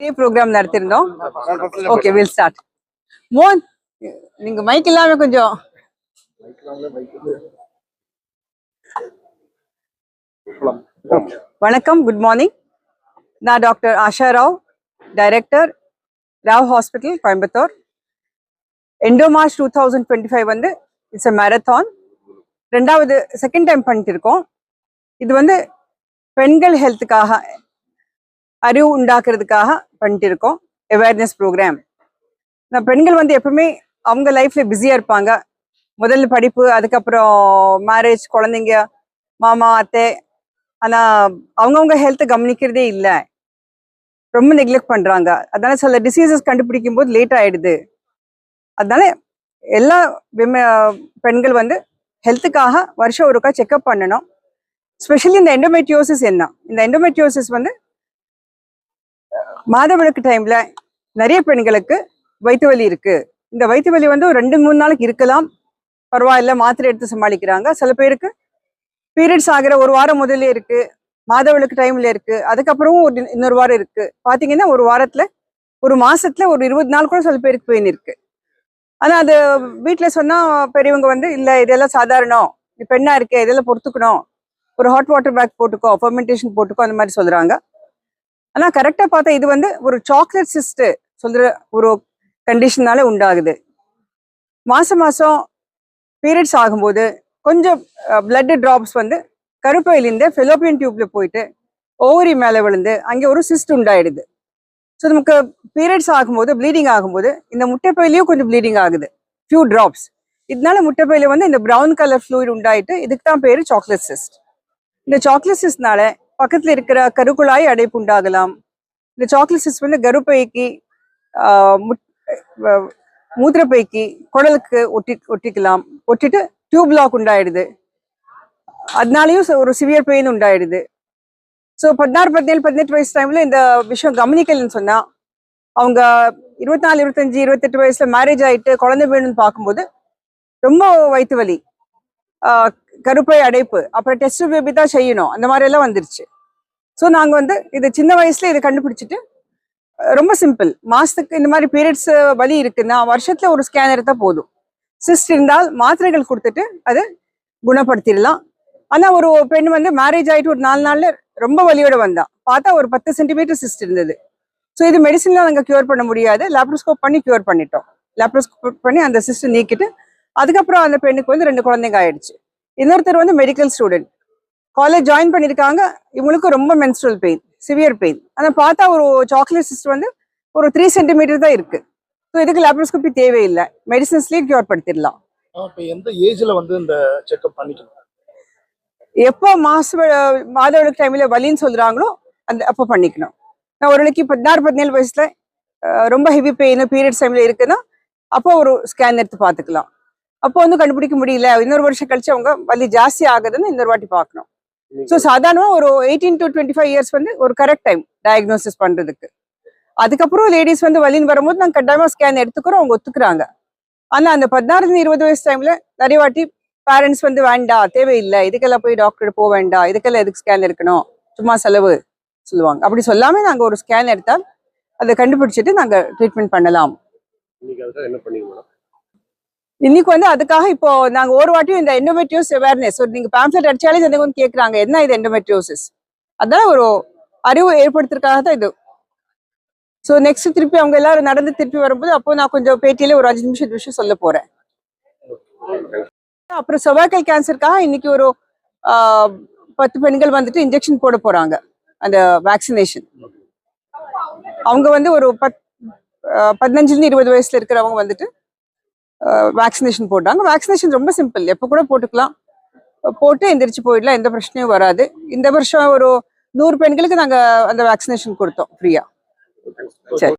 பெரிய ப்ரோக்ராம் நடத்திருந்தோம். Okay will start மோன் நீங்க மைக் இல்லாம கொஞ்சம். வணக்கம் குட் மார்னிங் நான் doctor Asha Rao director Rao hospital Coimbatore. Endo march two thousand twenty five வந்து இட்ஸ் அ மேரத்தான் ரெண்டாவது செகண்ட் டைம் பண்ணிட்டு இருக்கோம். இது வந்து பெண்கள் ஹெல்த்துக்காக அறிவு உண்டாக்குறதுக்காக பண்ணிட்டு இருக்கோம் அவேர்னஸ் ப்ரோக்ராம் இந்த பெண்கள் வந்து எப்பவுமே அவங்க லைஃப்ல பிஸியா இருப்பாங்க. முதல்ல படிப்பு அதுக்கப்புறம் மேரேஜ் குழந்தைங்க மாமா அத்தை. ஆனா அவங்கவுங்க ஹெல்த்தை கவனிக்கிறதே இல்லை. ரொம்ப நெக்லெக்ட் பண்றாங்க. அதனால சில டிசீசஸ் கண்டுபிடிக்கும் போது லேட் ஆயிடுது. அதனால எல்லா விம பெண்கள் வந்து ஹெல்த்துக்காக வருஷம் ஒருக்கா செக்அப் பண்ணணும். ஸ்பெஷலி இந்த எண்டோமெட்ரியோசிஸ் என்ன? இந்த எண்டோமெட்ரியோசிஸ் வந்து மாதவிளக்கு டைம்ல நிறைய பெண்களுக்கு வயிற்று வலி இருக்கு. இந்த வயிற்று வலி வந்து ஒரு ரெண்டு மூணு நாளைக்கு இருக்கலாம். பரவாயில்ல மாத்திரை எடுத்து சமாளிக்கிறாங்க. சில பேருக்கு பீரியட்ஸ் ஆகிற ஒரு வாரம் முதல்ல இருக்கு மாதவிளக்கு டைம்ல இருக்கு. அதுக்கப்புறமும் ஒரு இன்னொரு வாரம் இருக்கு. பாத்தீங்கன்னா ஒரு வாரத்துல ஒரு மாசத்துல ஒரு இருபது நாள் கூட சில பேருக்கு பெயின் இருக்கு. ஆனா அது வீட்டுல சொன்னா பெரியவங்க வந்து இல்ல இதெல்லாம் சாதாரணம். நீ பெண்ணா இருக்கே? இதெல்லாம் பொறுத்துக்கணும். ஒரு ஹாட் வாட்டர் பேக் போட்டுக்கோ ஃபர்மெண்டேஷன் போட்டுக்கோ அந்த மாதிரி சொல்றாங்க. ஆனா கரெக்டா பார்த்தா இது வந்து ஒரு சாக்லேட் சிஸ்ட் சொல்ற ஒரு கண்டிஷனால உண்டாகுது. மாதம் மாசம் பீரியட்ஸ் ஆகும்போது கொஞ்சம் பிளட் ட்ராப்ஸ் வந்து கருப்பையிலேருந்து ஃபெலோப்பியன் டியூப்ல போயிட்டு ஓவரி மேலே விழுந்து அங்கே ஒரு சிஸ்ட் உண்டாயிடுது. ஸோ நமக்கு பீரியட்ஸ் ஆகும்போது ப்ளீடிங் ஆகும்போது இந்த முட்டைப்பையிலையும் கொஞ்சம் ப்ளீடிங் ஆகுது. ஃபியூ ட்ராப்ஸ் இதனால முட்டைப்பையில வந்து இந்த ப்ரௌன் கலர் ஃப்ளூயிட் உண்டாயிட்டு இதுக்கு தான் பேரு சாக்லேட் சிஸ்ட் இந்த சாக்லேட் சிஸ்ட்னால பக்கத்துல இருக்கிற கருக்குழாய் அடைப்பு உண்டாகலாம். இந்த சாக்லேட் வந்து கருப்பைக்கு மூத்திரப்பைக்கு குடலுக்கு ஒட்டி ஒட்டிக்கலாம். ஒட்டிட்டு டியூப் லாக் உண்டாயிடுது. அதனாலயும் ஒரு சிவியர் பெயின் உண்டாயிடுது. ஸோ பதினாறு பதினேழு பதினெட்டு வயசு டைம்ல இந்த விஷயம் கவனிக்கலன்னு சொன்னா அவங்க இருபத்தி நாலு இருபத்தஞ்சு இருபத்தெட்டு வயசுல மேரேஜ் ஆயிட்டு குழந்தை வேணும்னு பார்க்கும்போது ரொம்ப வயிற்று வலி. கருப்பை அடைப்பு. அப்புறம் டெஸ்ட் பேபி தான் செய்யணும்? அந்த மாதிரி எல்லாம் வந்துருச்சு. ஸோ நாங்கள் வந்து இது சின்ன வயசுல இதை கண்டுபிடிச்சிட்டு ரொம்ப சிம்பிள் மாதத்துக்கு இந்த மாதிரி பீரியட்ஸ் வலி இருக்குன்னா வருஷத்துல ஒரு ஸ்கேன் எடுத்தால் போதும். சிஸ்ட் இருந்தால் மாத்திரைகள் கொடுத்துட்டு அது குணப்படுத்திடலாம். ஆனால் ஒரு பெண் வந்து மேரேஜ் ஆயிட்டு ஒரு நாலு நாளில் ரொம்ப வலியோட வந்தா. பார்த்தா ஒரு பத்து சென்டிமீட்டர் சிஸ்ட் இருந்தது. ஸோ இது மெடிசின்ல நாங்கள் க்யூர் பண்ண முடியாது. லேப்ரோஸ்கோப் பண்ணி க்யூர் பண்ணிட்டோம். லேப்ரோஸ்கோப் பண்ணி அந்த சிஸ்ட் நீக்கிட்டு அதுக்கப்புறம் அந்த பெண்ணுக்கு வந்து ரெண்டு குழந்தைங்க ஆயிடுச்சு. இன்னொருத்தர் வந்து மெடிக்கல் ஸ்டூடெண்ட் காலேஜ் ஜாயின் பண்ணியிருக்காங்க இவங்களுக்கு ரொம்ப மென்ஸ்ட்ரல் பெயின் சிவியர் பெயின் ஆனா பார்த்தா ஒரு சாக்லேட் சிஸ்ட் வந்து ஒரு த்ரீ சென்டிமீட்டர் தான் இருக்கு. ஸோ இதுக்கு லேப்ரோஸ்கோபி தேவையில்லை. மெடிசன்ஸ்லேயே கியூர் படுத்திடலாம். இப்போ எந்த ஏஜ்ல வந்து இந்த செக்அப் பண்ணிக்கணும்? எப்போ மாச மாதவிளக்கு டைம்ல வலின்னு சொல்றாங்களோ அந்த அப்போ பண்ணிக்கணும். நான் ஒரு நாளைக்கு பதினாறு பதினேழு வயசுல ரொம்ப ஹெவி பெயின் பீரியட்ஸ் டைம்ல இருக்குன்னா அப்போ ஒரு ஸ்கேன் எடுத்து பார்த்துக்கலாம். அப்போ வந்து கண்டுபிடிக்க முடியல. இன்னொரு வருஷம் கழிச்சு அவங்க வலி ஜாஸ்தி ஆகுதுன்னு இன்னொரு வாட்டி பார்க்கணும். ஸோ சாதாரணமா ஒரு eighteen to twenty five years வந்து ஒரு கரெக்ட் டைம் டயக்னோசிஸ் பண்றதுக்கு. அதுக்கப்புறம் லேடிஸ் வந்து வலின்னு வரும்போது நாங்கள் கட்டாயமா ஸ்கேன் எடுத்துக்கிறோம் அவங்க ஒத்துக்குறாங்க. ஆனா அந்த பதினாறுல இருபது வயசு டைம்ல நிறைய வாட்டி பேரண்ட்ஸ் வந்து வேண்டாம் தேவையில்லை இதுக்கெல்லாம் போய் டாக்டர் போக வேண்டாம் இதுக்கெல்லாம் எதுக்கு ஸ்கேன் எடுக்கணும்? சும்மா செலவு சொல்லுவாங்க. அப்படி சொல்லாம நாங்க ஒரு ஸ்கேன் எடுத்தால் அதை கண்டுபிடிச்சிட்டு நாங்க ட்ரீட்மெண்ட் பண்ணலாம். இன்னைக்கு வந்து அதுக்காக இப்போ நாங்க ஒரு வாட்டியும் இந்த எண்டோமெட்ரியோஸ் அவேர்னஸ் ஒரு நீங்க பேம்ப்ளெட் அடிச்சாலே இந்த வந்து கேக்குறாங்க. என்ன இது எண்டோமெட்ரியோசிஸ் அதான் ஒரு அறிவு ஏற்படுத்துறதுக்காக தான் இது. ஸோ நெக்ஸ்ட் திருப்பி அவங்க எல்லாரும் நடந்து திருப்பி வரும்போது அப்போ நான் கொஞ்சம் பேட்டியில ஒரு அஞ்சு நிமிஷம் விஷயம் சொல்ல போறேன். அப்புறம் செவ்வாய்க்கல் கேன்சருக்காக இன்னைக்கு ஒரு பத்து பெண்கள் வந்துட்டு இன்ஜெக்ஷன் போட போறாங்க. அந்த வேக்சினேஷன் அவங்க வந்து ஒரு பத் பதினஞ்சுலேருந்து பதினஞ்சுல இருபது வயசுல இருக்கிறவங்க வந்துட்டு வேக்சினேஷன் போட்டாங்க. வேக்சினேஷன் ரொம்ப சிம்பிள் எப்போ கூட போட்டுக்கலாம். போட்டு எந்திரிச்சு போயிடலாம். எந்த பிரச்சனையும் வராது. இந்த வருஷம் ஒரு நூறு பெண்களுக்கு நாங்க அந்த வேக்சினேஷன் கொடுத்தோம் ஃப்ரீயா சரி.